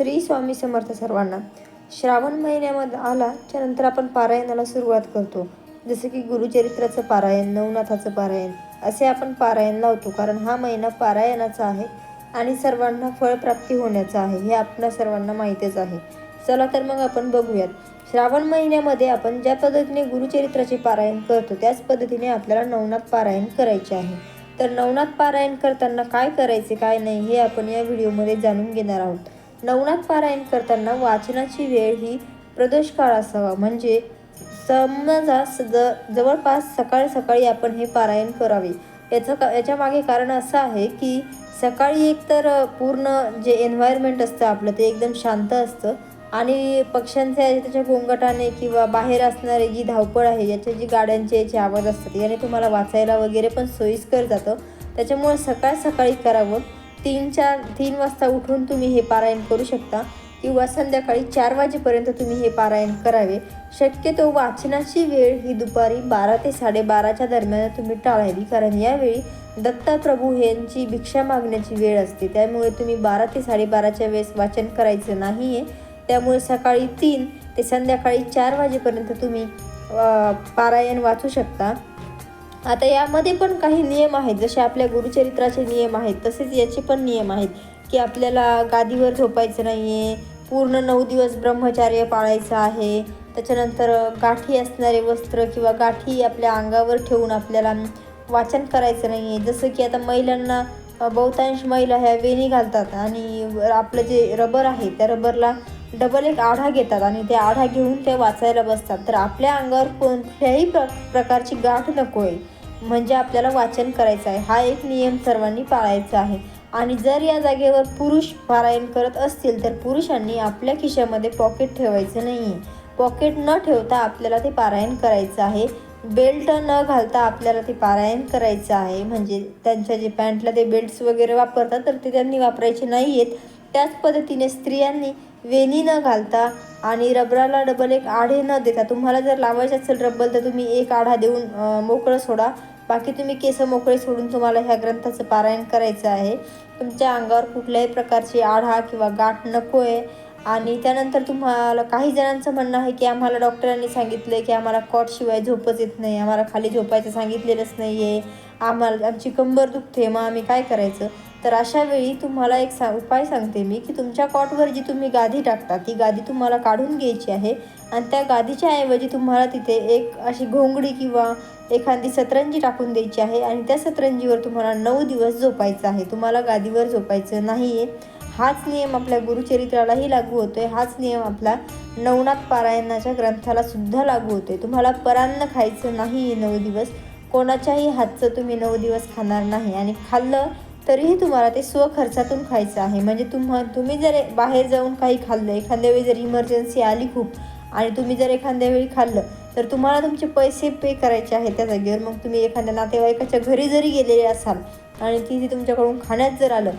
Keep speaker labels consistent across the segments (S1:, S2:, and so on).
S1: श्री स्वामी समर्थ सर्वांना. श्रावण महिन्यामध्ये आला त्यानंतर आपण पारायणाला सुरुवात करतो. जसं की गुरुचरित्राचं पारायण नवनाथाचं पारायण असे आपण पारायण लावतो. कारण हा महिना पारायणाचा आहे आणि सर्वांना फळप्राप्ती होण्याचा आहे. हे आपल्या सर्वांना माहीतच आहे. चला तर मग आपण बघूयात. श्रावण महिन्यामध्ये आपण ज्या पद्धतीने गुरुचरित्राचे पारायण करतो त्याच पद्धतीने आपल्याला नवनाथ पारायण करायचे आहे. तर नवनाथ पारायण करताना काय करायचे काय नाही हे आपण या व्हिडिओमध्ये जाणून घेणार आहोत. नवनाथ पारायण करताना वाचनाची वेळ ही प्रदोष काळ असावा. म्हणजे समजा स- ज जवळपास सकाळी सकाळी आपण हे पारायण करावे. याचं का याच्या मागे कारण असं आहे की सकाळी एकतर पूर्ण जे एन्व्हायरमेंट असतं आपलं ते एकदम शांत असतं. आणि पक्ष्यांच्या त्याच्या गोंगटाने किंवा बाहेर असणारी जी धावपळ आहे याच्या जी गाड्यांचे याचे आवाज असतात याने तुम्हाला वाचायला वगैरे पण सोयीस्कर जातं. त्याच्यामुळे सकाळ सकाळी करावं. तीन चार तीन वाजता उठून तुम्ही हे पारायण करू शकता किंवा संध्याकाळी चार वाजेपर्यंत तुम्ही हे पारायण करावे. शक्यतो वाचनाची वेळ ही दुपारी बारा ते साडेबाराच्या दरम्यान तुम्ही टाळावी कारण यावेळी दत्ताप्रभू यांची भिक्षा मागण्याची वेळ असते. त्यामुळे तुम्ही बारा ते साडेबाराच्या वेळेस वाचन करायचं नाही आहे त्यामुळे सकाळी तीन ते संध्याकाळी चार वाजेपर्यंत तुम्ही पारायण वाचू शकता. आता यामध्ये पण काही नियम आहेत. जसे आपल्या गुरुचरित्राचे नियम आहेत तसेच याचे पण नियम आहेत की आपल्याला गादीवर झोपायचं नाही आहे पूर्ण नऊ दिवस ब्रह्मचार्य पाळायचं आहे त्याच्यानंतर गाठी असणारे वस्त्र किंवा गाठी आपल्या अंगावर ठेवून आपल्याला वाचन करायचं नाही आहे जसं की आता महिलांना बहुतांश महिला ह्या वेणी घालतात आणि आपलं जे रबर आहे त्या रबरला डबल एक आढा घेतात आणि ते आढा घेऊन ते वाचायला बसतात. तर आपल्या अंगावर कोणत्याही प्र प्रकारची गाठ नको आहे म्हणजे आपल्याला वाचन करायचं आहे. हा एक नियम सर्वांनी पाळायचा आहे. आणि जर या जागेवर पुरुष पारायण करत असतील तर पुरुषांनी आपल्या खिशामध्ये पॉकेट ठेवायचं नाही आहे पॉकेट न ठेवता आपल्याला ते पारायण करायचं आहे. बेल्ट न घालता आपल्याला ते पारायण करायचं आहे. म्हणजे त्यांच्या जे पॅन्टला ते बेल्ट्स वगैरे वापरतात तर ते त्यांनी वापरायचे नाही आहेत त्याच पद्धतीने स्त्रियांनी वेणी न घालता आणि रबराला डबल एक आढे न देता तुम्हाला जर लावायचे असेल रब्बल तर तुम्ही एक आढा देऊन मोकळं सोडा. बाकी तुम्ही केस मोकळे सोडून तुम्हाला ह्या ग्रंथाचं पारायण करायचं आहे. तुमच्या अंगावर कुठल्याही प्रकारची आढा किंवा गाठ नको आहे आणि त्यानंतर तुम्हाला काही जणांचं म्हणणं आहे की आम्हाला डॉक्टरांनी सांगितलं आहे की आम्हाला कॉटशिवाय झोपच येत नाही आम्हाला खाली झोपायचं सांगितलेलंच नाही आहे आम्हाला आमची कंबर दुखते मग आम्ही काय करायचं? तर अशा वेळी तुम्हाला एक सा उपाय सांगते मी की तुमच्या कॉटवर जी तुम्ही गादी टाकता ती गादी तुम्हाला काढून घ्यायची आहे. आणि त्या गादीच्या ऐवजी तुम्हाला तिथे एक अशी घोंगडी किंवा एखादी सतरंजी टाकून द्यायची आहे. आणि त्या सतरंजीवर तुम्हाला नऊ दिवस झोपायचं आहे. तुम्हाला गादीवर झोपायचं नाही आहे हाच नियम आपल्या गुरुचरित्रालाही लागू होतो आहे हाच नियम आपला नवनाथ पारायणाच्या ग्रंथाला सुद्धा लागू आहे तुम्हाला परान्न खायचं नाही आहे नऊ दिवस. कोणाच्याही हातचं तुम्ही नऊ दिवस खाणार नाही. आणि खाल्लं तरीही तुम्हाला ते स्वखर्चातून खायचं आहे. म्हणजे तुम्हा तुम्ही जर बाहेर जाऊन काही खाल्लं एखाद्या वेळी जर इमर्जन्सी आली खूप आणि तुम्ही जर एखाद्या वेळी खाल्लं तर तुम्हाला तुमचे पैसे पे करायचे आहेत त्या जागेवर. मग तुम्ही एखाद्या नातेवाईकाच्या घरी जरी गेलेले असाल आणि तिथे तुमच्याकडून खाण्यात जर आलं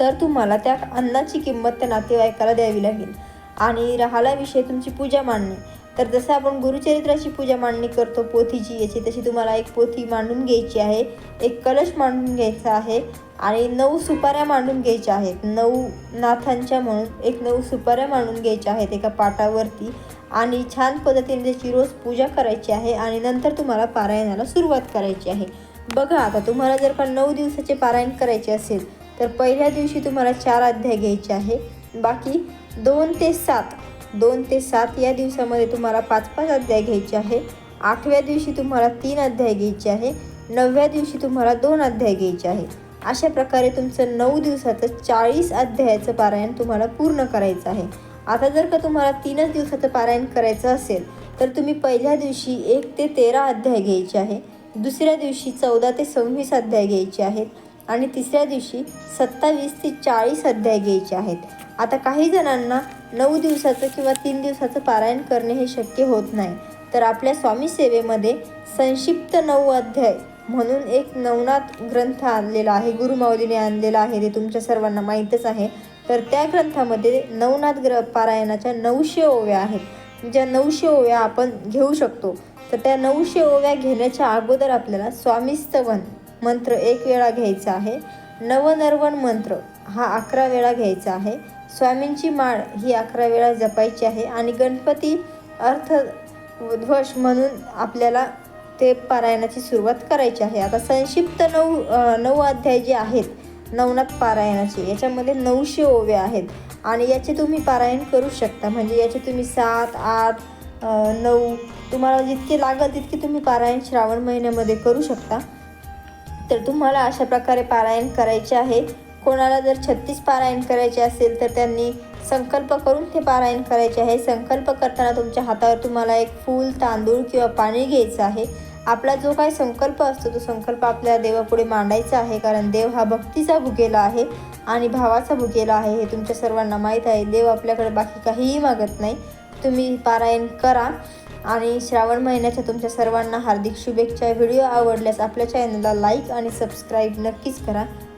S1: तर तुम्हाला त्या अन्नाची किंमत त्या नातेवाईकाला द्यावी लागेल. आणि राहिला विषय तुमची पूजा मांडणे. तर जसं आपण गुरुचरित्राची पूजा मांडणी करतो पोथीची याची तशी तुम्हाला एक पोथी मांडून घ्यायची आहे. एक कलश मांडून घ्यायचा आहे आणि नऊ सुपाऱ्या मांडून घ्यायच्या आहेत. नऊ नाथांच्या म्हणून एक नऊ सुपाऱ्या मांडून घ्यायच्या आहेत एका पाटावरती आणि छान पद्धतीने त्याची रोज पूजा करायची आहे आणि नंतर तुम्हाला पारायणाला सुरुवात करायची आहे. बघा आता तुम्हाला जर का नऊ दिवसाचे पारायण करायचे असेल तर पहिल्या दिवशी तुम्हाला चार अध्याय घ्यायचे आहे. बाकी दोन ते सात. दोन ते सात या दिवसामध्ये तुम्हाला पाच पाच अध्याय घ्यायचे आहे. आठव्या दिवशी तुम्हाला तीन अध्याय घ्यायचे आहे. नवव्या दिवशी तुम्हाला दोन अध्याय घ्यायचे आहे. अशा प्रकारे तुमचं नऊ दिवसाचं चाळीस अध्यायाचं पारायण तुम्हाला पूर्ण करायचं आहे. आता जर का तुम्हाला तीनच दिवसाचं पारायण करायचं असेल तर तुम्ही पहिल्या दिवशी एक ते तेरा अध्याय घ्यायचे आहे. दुसऱ्या दिवशी चौदा ते सव्वीस अध्याय घ्यायचे आहेत. आणि तिसऱ्या दिवशी सत्तावीस ते चाळीस अध्याय घ्यायचे आहेत. आता काही जणांना नऊ दिवसाचं किंवा तीन दिवसाचं पारायण करणे हे शक्य होत नाही. तर आपल्या स्वामी सेवेमध्ये संक्षिप्त नऊ अध्याय म्हणून एक नवनाथ ग्रंथ आणलेला आहे. गुरुमाऊलीने आणलेला आहे. ते तुमच्या सर्वांना माहीतच आहे. तर त्या ग्रंथामध्ये नवनाथ ग्र पारायणाच्या नऊशे ओव्या आहेत. ज्या नऊशे ओव्या आपण घेऊ शकतो. तर त्या नऊशे ओव्या घेण्याच्या अगोदर आपल्याला स्वामीस्तवन मंत्र एक वेळा घ्यायचा आहे. नवनर्वण मंत्र हा अकरा वेळा घ्यायचा आहे. स्वामींची माळ ही अकरा वेळा जपायची आहे आणि गणपती अर्थ ध्वश म्हणून आपल्याला ते पारायणाची सुरुवात करायची आहे. आता संक्षिप्त नऊ नऊ अध्याय जे आहेत नवनाथ पारायणाचे याच्यामध्ये नऊशे ओव्या आहेत आणि याचे तुम्ही पारायण करू शकता. म्हणजे याचे तुम्ही सात आठ नऊ तुम्हाला जितके लागल तितके तुम्ही पारायण श्रावण महिन्यामध्ये करू शकता. तर तुम्हाला अशा प्रकारे पारायण करायचे आहे. कोणाला जर छत्तीस पारायण करायचे असेल तर त्यांनी संकल्प करून ते पारायण करायचे आहे. संकल्प करताना तुमच्या हातावर तुम्हाला एक फूल तांदूळ किंवा पाणी घ्यायचं आहे. आपला जो काही संकल्प असतो तो संकल्प आपल्या देवापुढे मांडायचा आहे. कारण देव हा भक्तीचा भुकेला आहे आणि भावाचा भुकेला आहे हे तुमच्या सर्वांना माहीत आहे. देव आपल्याकडे बाकी काहीही मागत नाही. तुम्ही पारायण करा आणि श्रावण महिन्याच्या तुमच्या सर्वांना हार्दिक शुभेच्छा. व्हिडिओ आवडल्यास आपल्या चॅनलला लाईक आणि सबस्क्राईब नक्कीच करा.